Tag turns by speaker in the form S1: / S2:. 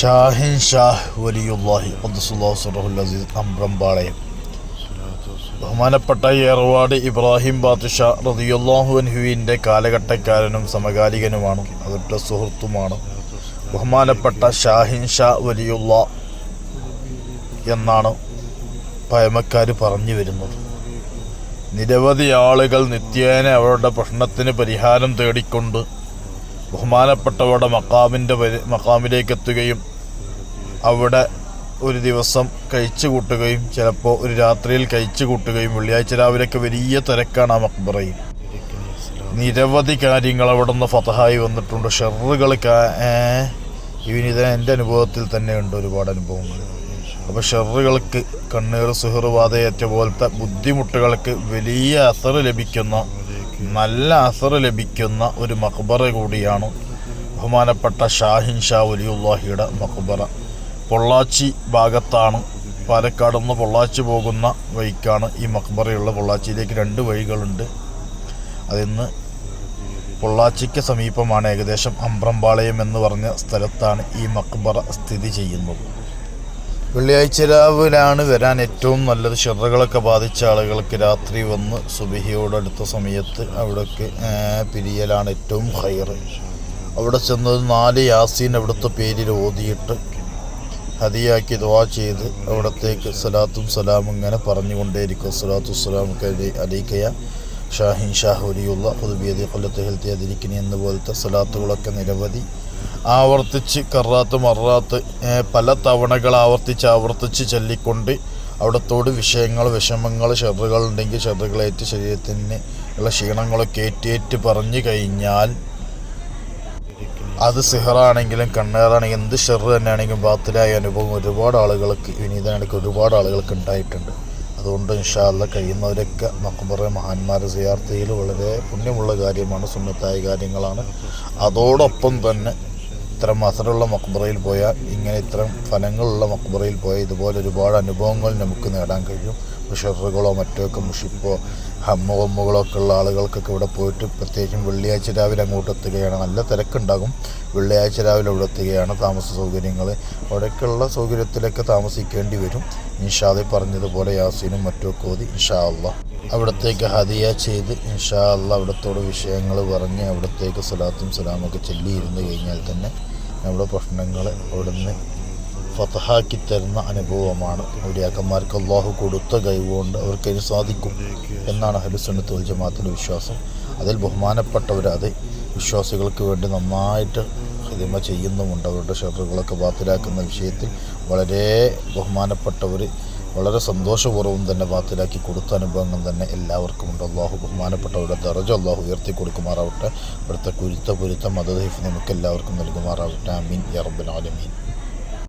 S1: ഷാഹിൻ ഷാഹ് വലിയുല്ലാഹി അസീസ് അമ്പ്രമ്പാളയം ബഹുമാനപ്പെട്ട ഏർവാട് ഇബ്രാഹിം ബാദുഷാ റതിയുല്ലാഹു കാലഘട്ടക്കാരനും സമകാലികനുമാണ്. അതിന്റെ സുഹൃത്തുമാണ്. ബഹുമാനപ്പെട്ട ഷാഹിൻ ഷാ വലിയുള്ള എന്നാണ് പഴമക്കാർ പറഞ്ഞു വരുന്നത്. നിരവധി ആളുകൾ നിത്യേന അവരുടെ പ്രശ്നത്തിന് പരിഹാരം തേടിക്കൊണ്ട് ബഹുമാനപ്പെട്ടവരുടെ മക്കാമിന്റെ മക്കാമിലേക്ക് എത്തുകയും അവിടെ ഒരു ദിവസം കഴിച്ചു കൂട്ടുകയും ചിലപ്പോൾ ഒരു രാത്രിയിൽ കഴിച്ചു കൂട്ടുകയും വെള്ളിയാഴ്ച രാവിലെയൊക്കെ വലിയ തിരക്കാണ് ആ മക്ബറയിൽ. നിരവധി കാര്യങ്ങൾ അവിടെ നിന്ന് ഫതഹായി വന്നിട്ടുണ്ട്. ഷെറുകൾ ഇവനിത് എന്റെ അനുഭവത്തിൽ തന്നെ ഉണ്ട് ഒരുപാട് അനുഭവങ്ങൾ. അപ്പോൾ ഷെറുകൾക്ക് കണ്ണീർ സുഹൃവാതയേറ്റ പോലത്തെ ബുദ്ധിമുട്ടുകൾക്ക് വലിയ അസർ ലഭിക്കുന്ന നല്ല അസർ ലഭിക്കുന്ന ഒരു മക്ബറ കൂടിയാണ് ബഹുമാനപ്പെട്ട ഷാഹിൻ ഷാ വലിയുല്ലാഹിയുടെ മക്ബറ. പൊള്ളാച്ചി ഭാഗത്താണ് പാലക്കാട് നിന്ന് പൊള്ളാച്ചി പോകുന്ന വഴിക്കാണ് ഈ മക്ബറയുള്ള പൊള്ളാച്ചിയിലേക്ക് രണ്ട് വഴികളുണ്ട്. അതിന്ന് പൊള്ളാച്ചിക്ക് സമീപമാണ് ഏകദേശം അമ്പ്രമ്പാളയം എന്ന് പറഞ്ഞ സ്ഥലത്താണ് ഈ മക്ബറ സ്ഥിതി ചെയ്യുന്നത്. വെള്ളിയാഴ്ച രാവിലാണ് വരാൻ ഏറ്റവും നല്ലത്. ഷെറുകളൊക്കെ ബാധിച്ച ആളുകൾക്ക് രാത്രി വന്ന് സുബിഹിയോടടുത്ത സമയത്ത് അവിടേക്ക് പിരിയലാണ് ഏറ്റവും ഹയർ അവിടെ ചെന്നത് നാല് യാസീൻ അവിടുത്തെ പേരിൽ ഓതിയിട്ട് ഹദിയാക്കി ദുവാ ചെയ്ത് അവിടത്തേക്ക് സലാത്തും സലാമും ഇങ്ങനെ പറഞ്ഞുകൊണ്ടേയിരിക്കും. സലാത്തു സലാം അലീക്കയ ഷാഹിൻ ഷാഹ് വലിയുള്ള പുതുബിയതി കൊല്ലത്ത് ഹെൽത്തി അതിരിക്കണി എന്ന പോലത്തെ സലാത്തുകളൊക്കെ നിരവധി ആവർത്തിച്ച് കറാത്ത് മറാത്ത് പല തവണകൾ ആവർത്തിച്ച് ആവർത്തിച്ച് ചൊല്ലിക്കൊണ്ട് അവിടത്തോട് വിഷയങ്ങൾ വിഷമങ്ങൾ ഷെറുകൾ ഉണ്ടെങ്കിൽ ഷെറുകളേറ്റ് ശരീരത്തിന് ഉള്ള ക്ഷീണങ്ങളൊക്കെ ഏറ്റേറ്റ് പറഞ്ഞു കഴിഞ്ഞാൽ അത് സിഹറാണെങ്കിലും കണ്ണേറാണെങ്കിലും എന്ത് ഷെർ തന്നെയാണെങ്കിലും ബാത്തിലായ അനുഭവം ഒരുപാട് ആളുകൾക്ക് വിനീതനാണെങ്കിൽ ഒരുപാട് ആളുകൾക്ക് ഉണ്ടായിട്ടുണ്ട്. അതുകൊണ്ട് ഇൻഷാല്ല കഴിയുന്നവരൊക്കെ മക്കബറ മഹാന്മാരെ സിയാർത്തയിൽ വളരെ പുണ്യമുള്ള കാര്യമാണ് സുന്നത്തായ കാര്യങ്ങളാണ്. അതോടൊപ്പം തന്നെ ഇത്തരം അസറുള്ള മക്ബറയിൽ പോയാൽ ഇങ്ങനെ ഇത്തരം ഫലങ്ങളുള്ള മക്ബറയിൽ പോയാൽ ഇതുപോലെ ഒരുപാട് അനുഭവങ്ങൾ നമുക്ക് നേടാൻ കഴിയും. ഷെറുകളോ മറ്റോ ഒക്കെ മുഷിപ്പോ ഹമ്മോ ഒമ്മുകളോ ഒക്കെ ഉള്ള ആളുകൾക്കൊക്കെ ഇവിടെ പോയിട്ട് പ്രത്യേകിച്ചും വെള്ളിയാഴ്ച രാവിലെ അങ്ങോട്ട് എത്തുകയാണ്. നല്ല തിരക്കുണ്ടാകും. വെള്ളിയാഴ്ച രാവിലെ ഇവിടെ എത്തുകയാണ്. താമസ സൗകര്യങ്ങൾ അവിടെയൊക്കെയുള്ള സൗകര്യത്തിലൊക്കെ താമസിക്കേണ്ടി വരും. ഇൻഷാദി പറഞ്ഞതുപോലെ യാസീനും മറ്റുമൊക്കെ ഓതി ഇൻഷാ അള്ളാഹ്. അവിടത്തേക്ക് ഹദിയ ചെയ്ത് ഇൻഷാ അല്ല അവിടത്തോട് വിഷയങ്ങൾ പറഞ്ഞ് അവിടത്തേക്ക് സലാത്തും സലാമൊക്കെ ചൊല്ലിയിരുന്നു കഴിഞ്ഞാൽ തന്നെ നമ്മുടെ പ്രശ്നങ്ങൾ അവിടുന്ന് ഫതഹാക്കി തരുന്ന അനുഭവമാണ്. ഔലിയാക്കന്മാർക്ക് അള്ളാഹു കൊടുത്ത കഴിവുകൊണ്ട് അവർക്കതിന് സാധിക്കും എന്നാണ് ഹലുസുന്നത്ത് ജമാത്തിന്റെ വിശ്വാസം. അതിൽ ബഹുമാനപ്പെട്ടവർ അത് വിശ്വാസികൾക്ക് വേണ്ടി നന്നായിട്ട് ഹിതിമ ചെയ്യുന്നുമുണ്ട്. അവരുടെ ഷെറുകളൊക്കെ ബാത്തിലാക്കുന്ന വിഷയത്തിൽ വളരെ ബഹുമാനപ്പെട്ടവർ വളരെ സന്തോഷപൂർവം തന്നെ ബാത്തിലാക്കി കൊടുത്ത അനുഭവങ്ങൾ തന്നെ എല്ലാവർക്കും ഉണ്ട് അള്ളാഹു ബഹുമാനപ്പെട്ടവരുടെ ദറജ അള്ളാഹു ഉയർത്തി കൊടുക്കുമാറാവട്ടെ. ഇവിടുത്തെ കുരുത്ത പൊരുത്ത മതദൈഫ് നമുക്ക് എല്ലാവർക്കും നൽകുമാറാവട്ടെ. അമീൻ യറബുൽ ആലമീൻ.